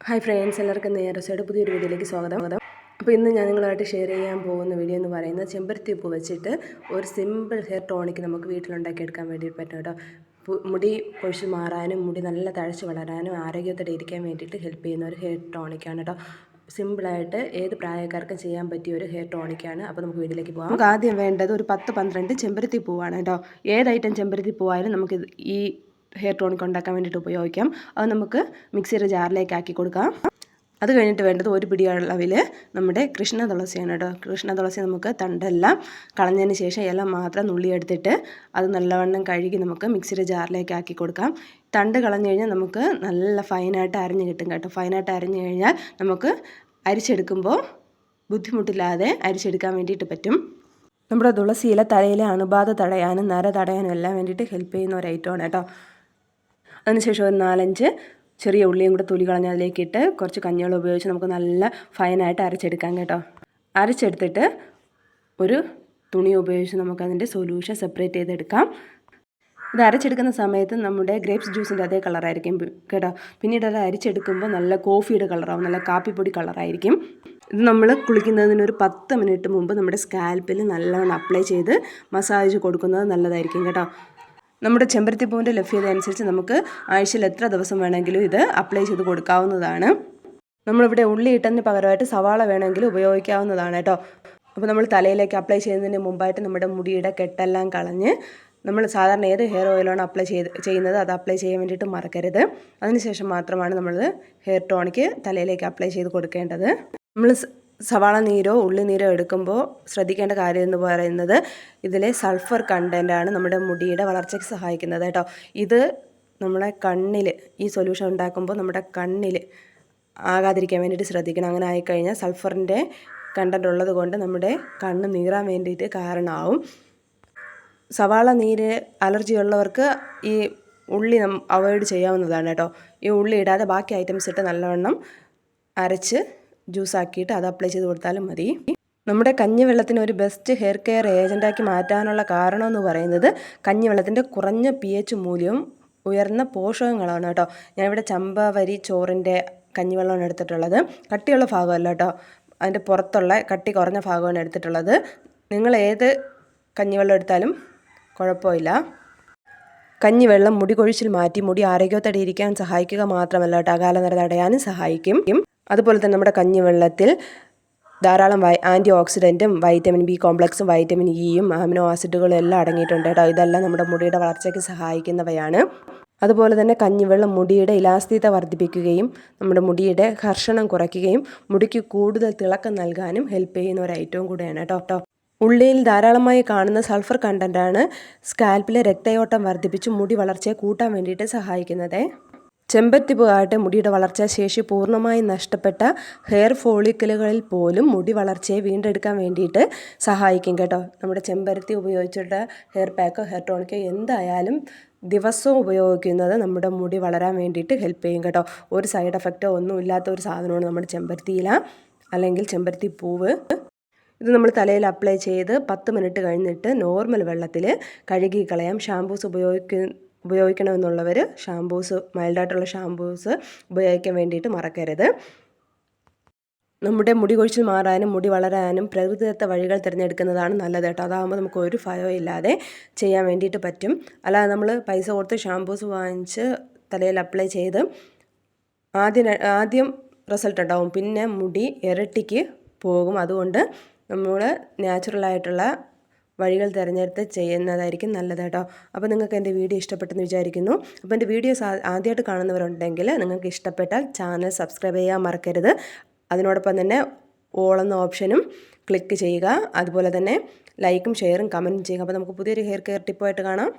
Hi friends എല്ലാവർക്കും നേരസയുടെ പുതിയൊരു വീഡിയോയിലേക്ക് സ്വാഗതം. അപ്പോൾ ഇന്ന് ഞാൻ നിങ്ങളായിട്ട് ഷെയർ ചെയ്യാൻ പോകുന്ന വീഡിയോ എന്ന് പറയുന്നത് ചെമ്പരത്തി ഉപ്പ് വെച്ചിട്ട് ഒരു സിമ്പിൾ ഹെയർ ടോണിക്ക് നമുക്ക് വീട്ടിലുണ്ടാക്കിയെടുക്കാൻ വേണ്ടി പറ്റും കേട്ടോ. മുടി പൊഴിച്ച് മാറാനും മുടി നല്ല തഴച്ച് വളരാനും ആരോഗ്യത്തോടെ ഇരിക്കാൻ വേണ്ടിയിട്ട് ഹെൽപ്പ് ചെയ്യുന്ന ഒരു ഹെയർ ടോണിക്കാണ് കേട്ടോ. സിമ്പിളായിട്ട് ഏത് പ്രായക്കാർക്കും ചെയ്യാൻ പറ്റിയ ഒരു ഹെയർ ടോണിക്കാണ് അപ്പോൾ നമുക്ക് വീട്ടിലേക്ക് പോകാം നമുക്ക് ആദ്യം വേണ്ടത് ഒരു പത്ത് പന്ത്രണ്ട് ചെമ്പരത്തി പൂവാണ് കേട്ടോ. ഏത് ഐറ്റം ചെമ്പരത്തി പൂവായാലും നമുക്ക് ഈ ഹെയർ ടോണിക് ഉണ്ടാക്കാൻ വേണ്ടിയിട്ട് ഉപയോഗിക്കാം. അത് നമുക്ക് മിക്സിയുടെ ജാറിലേക്ക് ആക്കി കൊടുക്കാം. അത് കഴിഞ്ഞിട്ട് വേണ്ടത് ഒരു പിടി അളവിൽ നമ്മുടെ കൃഷ്ണ തുളസിയാണ് കേട്ടോ. കൃഷ്ണ തുളസി നമുക്ക് തണ്ടെല്ലാം കളഞ്ഞതിന് ശേഷം ഇല മാത്രം നുള്ളിയെടുത്തിട്ട് അത് നല്ലവണ്ണം കഴുകി നമുക്ക് മിക്സിയുടെ ജാറിലേക്ക് ആക്കി കൊടുക്കാം. തണ്ട് കളഞ്ഞു കഴിഞ്ഞാൽ നമുക്ക് നല്ല ഫൈനായിട്ട് അരിഞ്ഞ് കിട്ടും കേട്ടോ. ഫൈനായിട്ട് അരിഞ്ഞു കഴിഞ്ഞാൽ നമുക്ക് അരിച്ചെടുക്കുമ്പോൾ ബുദ്ധിമുട്ടില്ലാതെ അരിച്ചെടുക്കാൻ വേണ്ടിയിട്ട് പറ്റും. നമ്മുടെ തുളസിയിലെ തലയിലെ അണുബാധ തടയാനും നര തടയാനും എല്ലാം വേണ്ടിയിട്ട് ഹെൽപ്പ് ചെയ്യുന്ന ഒരു ഐറ്റമാണ് കേട്ടോ. അതിനുശേഷം ഒരു നാലഞ്ച് ചെറിയ ഉള്ളിയും കൂടെ തൊലി കളഞ്ഞ് അതിലേക്ക് ഇട്ട് കുറച്ച് കഞ്ഞിവെള്ളം ഉപയോഗിച്ച് നമുക്ക് നല്ല ഫൈനായിട്ട് അരച്ചെടുക്കാം കേട്ടോ. അരച്ചെടുത്തിട്ട് ഒരു തുണി ഉപയോഗിച്ച് നമുക്കതിന്റെ സൊല്യൂഷൻ സെപ്പറേറ്റ് ചെയ്തെടുക്കാം. ഇത് അരച്ചെടുക്കുന്ന സമയത്ത് നമ്മുടെ ഗ്രേപ്സ് ജ്യൂസിന്റെ അതേ കളറായിരിക്കും കേട്ടോ. പിന്നീട് അത് അരിച്ചെടുക്കുമ്പോൾ നല്ല കോഫിയുടെ കളറാവും നല്ല കാപ്പിപ്പൊടി കളറായിരിക്കും ഇത് നമ്മൾ കുളിക്കുന്നതിന് ഒരു പത്ത് മിനിറ്റ് മുമ്പ് നമ്മുടെ സ്കാൽപ്പിൽ നല്ലവണ്ണം അപ്ലൈ ചെയ്ത് മസാജ് കൊടുക്കുന്നത് നല്ലതായിരിക്കും കേട്ടോ. നമ്മുടെ ചെമ്പരത്തിപ്പൂവിന്റെ ലഭ്യത അനുസരിച്ച് നമുക്ക് ആഴ്ചയിൽ എത്ര ദിവസം വേണമെങ്കിലും ഇത് അപ്ലൈ ചെയ്ത് കൊടുക്കാവുന്നതാണ്. നമ്മളിവിടെ ഉള്ളി ഇട്ടതിന് പകരമായിട്ട് സവാള വേണമെങ്കിൽ ഉപയോഗിക്കാവുന്നതാണ് കേട്ടോ. അപ്പോൾ നമ്മൾ തലയിലേക്ക് അപ്ലൈ ചെയ്യുന്നതിന് മുമ്പായിട്ട് നമ്മുടെ മുടിയുടെ കെട്ടെല്ലാം കളഞ്ഞ് നമ്മൾ സാധാരണ ഏത് ഹെയർ ഓയിലാണ് അപ്ലൈ ചെയ്ത് ചെയ്യുന്നത് അത് അപ്ലൈ ചെയ്യാൻ വേണ്ടിയിട്ട് മറക്കരുത്. അതിനുശേഷം മാത്രമാണ് നമ്മൾ ഹെയർ ടോണിക്ക് തലയിലേക്ക് അപ്ലൈ ചെയ്ത് കൊടുക്കേണ്ടത്. നമ്മൾ സവാള നീരോ ഉള്ളി നീരോ എടുക്കുമ്പോൾ ശ്രദ്ധിക്കേണ്ട കാര്യം എന്ന് പറയുന്നത് ഇതിലെ സൾഫർ കണ്ടന്റാണ് നമ്മുടെ മുടിയുടെ വളർച്ചയ്ക്ക് സഹായിക്കുന്നത് കേട്ടോ. ഇത് നമ്മുടെ കണ്ണിൽ ഈ സൊല്യൂഷൻ ഉണ്ടാക്കുമ്പോൾ നമ്മുടെ കണ്ണിൽ ആകാതിരിക്കാൻ വേണ്ടിയിട്ട് ശ്രദ്ധിക്കണം. അങ്ങനെ ആയിക്കഴിഞ്ഞാൽ സൾഫറിന്റെ കണ്ടന്റ് ഉള്ളത് കൊണ്ട് നമ്മുടെ കണ്ണ് നീറാൻ വേണ്ടിയിട്ട് കാരണമാവും സവാള നീര് അലർജി ഉള്ളവർക്ക് ഈ ഉള്ളി അവോയ്ഡ് ചെയ്യാവുന്നതാണ് കേട്ടോ. ഈ ഉള്ളി ഇടാതെ ബാക്കി ഐറ്റംസ് ഇട്ട് നല്ലവണ്ണം അരച്ച് ജ്യൂസ് ആക്കിയിട്ട് അത് അപ്ലൈ ചെയ്ത് കൊടുത്താലും മതി. നമ്മുടെ കഞ്ഞിവെള്ളത്തിന് ഒരു ബെസ്റ്റ് ഹെയർ കെയർ ഏജന്റാക്കി മാറ്റാനുള്ള കാരണം എന്ന് പറയുന്നത് കഞ്ഞിവെള്ളത്തിന്റെ കുറഞ്ഞ പി എച്ച് മൂല്യവും ഉയർന്ന പോഷകങ്ങളാണ് കേട്ടോ. ഞാനിവിടെ ചമ്പവരി ചോറിന്റെ കഞ്ഞിവെള്ളമാണ് എടുത്തിട്ടുള്ളത്. കട്ടിയുള്ള ഭാഗമല്ല കേട്ടോ. അതിന്റെ പുറത്തുള്ള കട്ടി കുറഞ്ഞ ഭാഗമാണ് എടുത്തിട്ടുള്ളത്. നിങ്ങൾ ഏത് കഞ്ഞിവെള്ളം എടുത്താലും കുഴപ്പമില്ല. കഞ്ഞിവെള്ളം മുടി കൊഴിച്ചിൽ മാറ്റി മുടി ആരോഗ്യത്തോടെ ഇരിക്കാൻ സഹായിക്കുക മാത്രമല്ല കേട്ടോ. അകാലനര തടയാനും സഹായിക്കും. അതുപോലെ തന്നെ നമ്മുടെ കഞ്ഞിവെള്ളത്തിൽ ധാരാളം വൈ ആന്റി ഓക്സിഡന്റും വൈറ്റമിൻ ബി കോംപ്ലക്സും വൈറ്റമിൻ ഇയും അമിനോ ആസിഡുകളും എല്ലാം അടങ്ങിയിട്ടുണ്ട് കേട്ടോ. ഇതെല്ലാം നമ്മുടെ മുടിയുടെ വളർച്ചയ്ക്ക് സഹായിക്കുന്നവയാണ്. അതുപോലെ തന്നെ കഞ്ഞിവെള്ളം മുടിയുടെ ഇലാസ്തികത വർദ്ധിപ്പിക്കുകയും നമ്മുടെ മുടിയുടെ ഘർഷണം കുറയ്ക്കുകയും മുടിക്ക് കൂടുതൽ തിളക്കം നൽകാനും ഹെൽപ്പ് ചെയ്യുന്ന ഒരു ഐറ്റവും കൂടെയാണ് കേട്ടോ. ഉള്ളിയിൽ ധാരാളമായി കാണുന്ന സൾഫർ കണ്ടന്റാണ് സ്കാൽപ്പിലെ രക്തയോട്ടം വർദ്ധിപ്പിച്ച് മുടി വളർച്ചയെ കൂട്ടാൻ വേണ്ടിയിട്ട് സഹായിക്കുന്നത്. ചെമ്പത്തിപ്പൂ ആകട്ടെ മുടിയുടെ വളർച്ചാ ശേഷി പൂർണമായും നഷ്ടപ്പെട്ട ഹെയർ ഫോളിക്കലുകളിൽ പോലും മുടി വളർച്ചയെ വീണ്ടെടുക്കാൻ വേണ്ടിയിട്ട് സഹായിക്കും കേട്ടോ. നമ്മുടെ ചെമ്പരത്തി ഉപയോഗിച്ചിട്ട് ഹെയർ പാക്കോ ഹെയർ ടോണിക്കോ എന്തായാലും ദിവസവും ഉപയോഗിക്കുന്നത് നമ്മുടെ മുടി വളരാൻ വേണ്ടിയിട്ട് ഹെൽപ്പ് ചെയ്യും കേട്ടോ. ഒരു സൈഡ് എഫക്റ്റോ ഒന്നും ഇല്ലാത്ത ഒരു സാധനമാണ് നമ്മുടെ ചെമ്പരത്തിയില അല്ലെങ്കിൽ ചെമ്പരത്തി പൂവ്. ഇത് നമ്മൾ തലയിൽ അപ്ലൈ ചെയ്ത് പത്ത് മിനിറ്റ് കഴിഞ്ഞിട്ട് നോർമൽ വെള്ളത്തിൽ കഴുകി കളയാം. ഷാമ്പൂസ് ഉപയോഗിക്ക ഉപയോഗിക്കണമെന്നുള്ളവർ ഷാംപൂസ് മൈൽഡായിട്ടുള്ള ഷാംപൂസ് ഉപയോഗിക്കാൻ വേണ്ടിയിട്ട് മറക്കരുത്. നമ്മുടെ മുടി കൊഴിച്ചിൽ മാറാനും മുടി വളരാനും പ്രകൃതിദത്ത വഴികൾ തിരഞ്ഞെടുക്കുന്നതാണ് നല്ലത് കേട്ടോ. അതാകുമ്പോൾ നമുക്ക് ഒരു ഭയവും ഇല്ലാതെ ചെയ്യാൻ വേണ്ടിയിട്ട് പറ്റും. അല്ലാതെ നമ്മൾ പൈസ കൊടുത്ത് ഷാംപൂസ് വാങ്ങിച്ച് തലയിൽ അപ്ലൈ ചെയ്ത് ആദ്യം ആദ്യം റിസൾട്ട് ഉണ്ടാവും. പിന്നെ മുടി ഇരട്ടിക്ക് പോകും. അതുകൊണ്ട് നമ്മൾ നാച്ചുറലായിട്ടുള്ള വഴികൾ തിരഞ്ഞെടുത്ത് ചെയ്യുന്നതായിരിക്കും നല്ലത് കേട്ടോ. അപ്പോൾ നിങ്ങൾക്ക് എന്റെ വീഡിയോ ഇഷ്ടപ്പെട്ടെന്ന് വിചാരിക്കുന്നു. അപ്പോൾ എന്റെ വീഡിയോ ആദ്യമായിട്ട് കാണുന്നവരുണ്ടെങ്കിൽ നിങ്ങൾക്ക് ഇഷ്ടപ്പെട്ടാൽ ചാനൽ സബ്സ്ക്രൈബ് ചെയ്യാൻ മറക്കരുത്. അതിനോടൊപ്പം തന്നെ ഓൾ എന്ന ഓപ്ഷനും ക്ലിക്ക് ചെയ്യുക. അതുപോലെ തന്നെ ലൈക്കും ഷെയറും കമന്റും ചെയ്യുക. അപ്പോൾ നമുക്ക് പുതിയൊരു ഹെയർ കെയർ ടിപ്പായിട്ട് കാണാം.